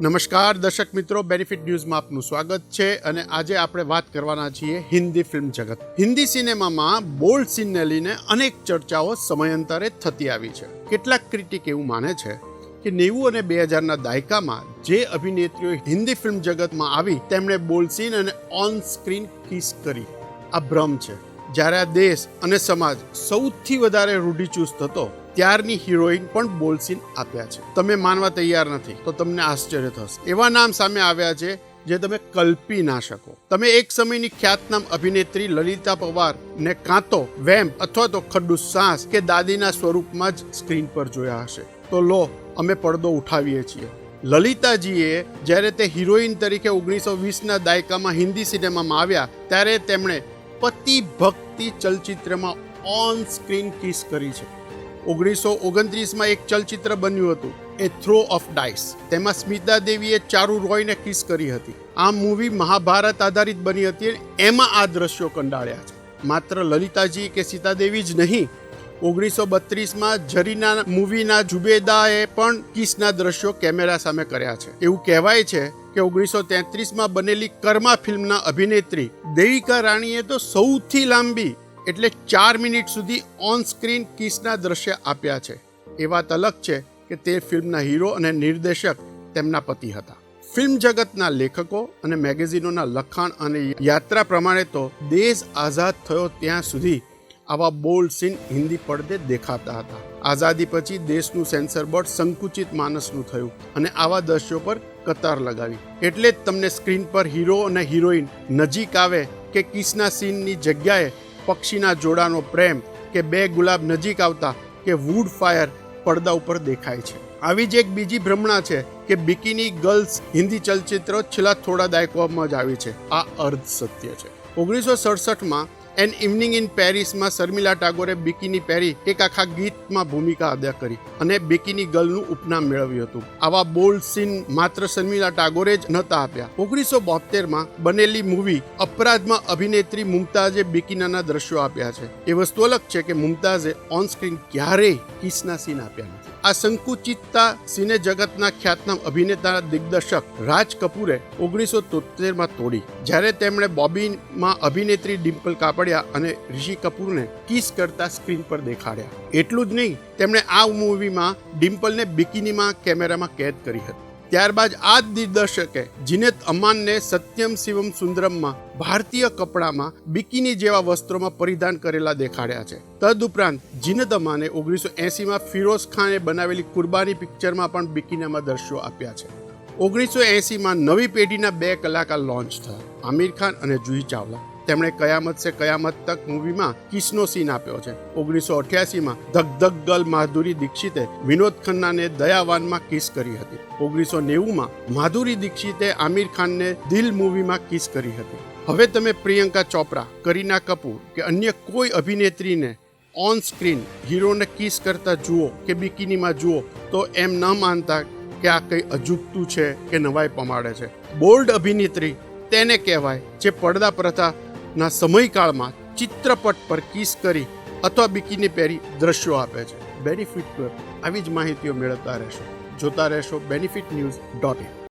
નમસ્કાર, દર્શક મિત્રો. બેનિફિટ ન્યૂઝમાં આપનું સ્વાગત છે અને આજે આપણે વાત કરવાના છીએ હિન્દી ફિલ્મ જગત. હિન્દી સિનેમામાં બોલ્ડ સીનને લઈને અનેક ચર્ચાઓ સમયાંતરે થતી આવી છે. કેટલાક ક્રિટિક એવું માને છે કે નેવું અને બે હજારના દાયકામાં જે અભિનેત્રીઓ હિન્દી ફિલ્મ જગતમાં આવી, તેમણે બોલ્ડ સીન અને ઓન સ્ક્રીન કિસ કરી. આ ભ્રમ છે. જ્યારે આ દેશ અને સમાજ સૌથી વધારે રૂઢિચુસ્ત હતો, ત્યારની હિરોઈન પણ બોલસીન આપ્યા છે. તમે માનવા તૈયાર નથી, તો તમને આશ્ચર્ય થશે. એવા નામ સામે આવ્યા છે, જે તમે કલ્પી ના શકો. તમે એક સમયની ખ્યાતનામ અભિનેત્રી લલિતા પવાર ને કાં તો વેમ્પ અથવા તો ખડ્ડુ સાસ કે દાદીના સ્વરૂપમાં જ સ્ક્રીન પર જોયા હશે. તો લો, અમે પડદો ઉઠાવીએ છીએ. લલિતાજીએ જ્યારે તે હિરોઈન તરીકે ઓગણીસો વીસના દાયકામાં હિન્દી સિનેમામાં આવ્યા, ત્યારે તેમણે પતિ ભક્તિ ચલચિત્રમાં ઓન સ્ક્રીન કિસ કરી છે. ઓગણીસો ઓગણત્રીસમાં એક ચલચિત્ર બન્યું હતું એ થ્રો ઓફ ડાઇસ તેમાં સ્મિતા દેવીએ ચારુ રોયને કિસ કરી હતી. આ મૂવી મહાભારત આધારિત બની હતી, એમાં આ દ્રશ્યો કંડાળ્યા છે. માત્ર લલિતાજી કે સીતાદેવી જ નહીં, ઓગણીસો બત્રીસમાં જરીના મૂવીના જુબેદાએ પણ કિસના દ્રશ્યો કેમેરા સામે કર્યા છે. એવું કહેવાય છે કે ઓગણીસો તેત્રીસમાં બનેલી કર્મા ફિલ્મના અભિનેત્રી દેવિકા રાણીએ તો સૌથી લાંબી એટલે ચાર મિનિટ સુધી ઓન સ્ક્રીન કિસના દ્રશ્ય આપ્યા છે. એ વાત અલગ છે કે તે ફિલ્મના હીરો અને નિર્દેશક તેમના પતિ હતા. ફિલ્મ જગતના લેખકો અને મેગેઝિનોના લખાણ અને યાત્રા પ્રમાણે તો દેશ આઝાદ થયો ત્યાં સુધી આવા બોલ્ડ સીન હિન્દી પડદે દેખાતા હતા. આઝાદી પછી દેશનું સેન્સર બોર્ડ સંકુચિત માનસનું થયું અને આવા દ્રશ્યો પર કતાર લગાવી. એટલે જ તમને સ્ક્રીન પર હીરો અને હિરોઈન નજીક આવે કે કિસના સીનની જગ્યાએ પક્ષીના જોડાનો પ્રેમ કે બે ગુલાબ નજીક આવતા કે વુડ ફાયર પડદા ઉપર દેખાય છે. આવી જ એક બીજી ભ્રમણા છે કે બિકીની ગર્લ્સ હિન્દી ચલચિત્ર છેલ્લા થોડા દાયકામાં જ આવી છે. આ અર્ધ સત્ય છે. ઓગણીસો સડસઠમાં એન ઇવનિંગ ઇન પેરિસમાં શર્મિલા ટાગોરે બિકીની પહેરી એક આખા ગીતમાં ભૂમિકા અદા કરી અને બિકીની ગર્લનું ઉપનામ મેળવ્યું હતું. આવા બોલ્ડ સીન માત્ર શર્મિલા ટાગોરે જ નહોતા આપ્યા. ઓગણીસો બોતેરમાં બનેલી મૂવી અપરાધમાં અભિનેત્રી મુમતાઝે બિકીનાના દ્રશ્યો આપ્યા છે. એ વસ્તુ અલગ છે કે મુમતાઝે ઓન સ્ક્રીન ક્યારેય કિસના સીન આપ્યા નથી. આ સંકુચિતતા સિને જગતના ખ્યાતનામ અભિનેતા દિગ્દર્શક રાજ કપૂરે ઓગણીસો તોતેરમાં તોડી. જ્યારે તેમણે બોબીમાં અભિનેત્રી ડિમ્પલ કાપડિયા અને ઋષિ કપૂરને કિસ કરતા સ્ક્રીન પર દેખાડ્યા. એટલું જ નહીં, તેમણે આ મૂવીમાં ડિમ્પલને બિકીનીમાં કેમેરામાં કેદ કરી હતી. ત્યારબાદ આ જ દિગ્દર્શકે જીનેત અમાનને સત્યમ શિવમ સુંદરમમાં ભારતીય કપડામાં બિકીની જેવા વસ્ત્રોમાં પરિધાન કરેલા દેખાડ્યા છે. તદુપરાંત જીનત અમાને ઓગણીસો એંસીમાં ફિરોઝ ખાને બનાવેલી કુરબાની પિક્ચરમાં પણ બિકીનામાં દ્રશ્યો આપ્યા છે. ઓગણીસો એંસીમાં નવી પેઢીના બે કલાકાર લોન્ચ થયા, આમિર ખાન અને જુહી ચાવલા. તેમણે કયામત સે કયામત તક મૂવીમાં કિસનો સીન આપ્યો છે. ઓગણીસો અઠ્યાસીમાં ધક ધક ગર્લ માધુરી દીક્ષિતે વિનોદ ખન્નાને દયાવાનમાં કિસ કરી હતી. ઓગણીસો નેવુંમાં માધુરી દીક્ષિતે આમિર ખાનને દિલ મૂવીમાં કિસ કરી હતી. હવે તમે પ્રિયંકા ચોપરા, કરીના કપૂર કે અન્ય કોઈ અભિનેત્રીને ઓન સ્ક્રીન હીરોને કિસ કરતા જુઓ કે બિકીનીમાં જુઓ, તો એમ ન માનતા કે આ કંઈ અજુગતું છે કે નવાઈ પમાડે છે. બોલ્ડ અભિનેત્રી તેને કહેવાય, જે પડદા પ્રથાના સમયકાળમાં ચિત્રપટ પર કિસ કરી અથવા બિકીની પહેરી દ્રશ્યો આપે છે. બેનિફિટ પર આવી જ માહિતીઓ મેળવતા રહેશો. જોતા રહેશો બેનિફિટ ન્યૂઝ ડોટ ઇન